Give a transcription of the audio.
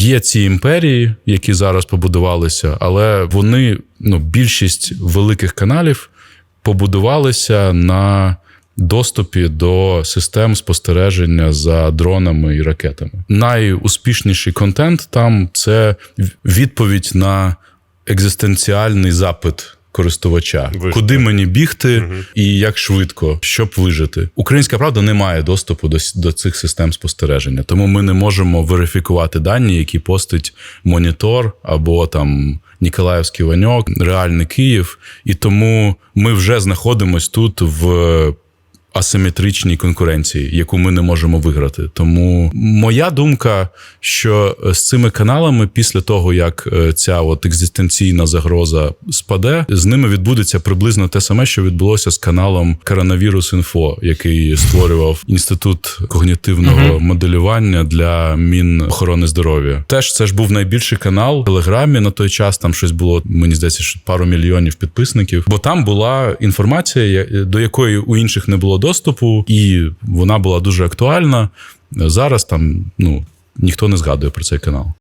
Є ці імперії, які зараз побудувалися, але вони, ну, більшість великих каналів побудувалися на доступі до систем спостереження за дронами і ракетами. Найуспішніший контент там це відповідь на екзистенціальний запит. Користувача, Вижити. куди мені бігти і як швидко, щоб вижити. Українська правда не має доступу до, до цих систем спостереження, тому ми не можемо верифікувати дані, які постить монітор або там Ніколаївський Ваньок, реальний Київ. І тому ми вже знаходимось тут в асиметричній конкуренції, яку ми не можемо виграти. Тому моя думка, що з цими каналами, після того як е, ця от екзистенційна загроза спаде, з ними відбудеться приблизно те саме, що відбулося з каналом Коронавірус Інфо, який створював інститут когнітивного моделювання для Мінохорони здоров'я. Теж це ж був найбільший канал в Телеграмі на той час. Там щось було, мені здається, що пару мільйонів підписників. Бо там була інформація, до якої у інших не було доступу, і вона була дуже актуальна. Зараз там ну ніхто не згадує про цей канал.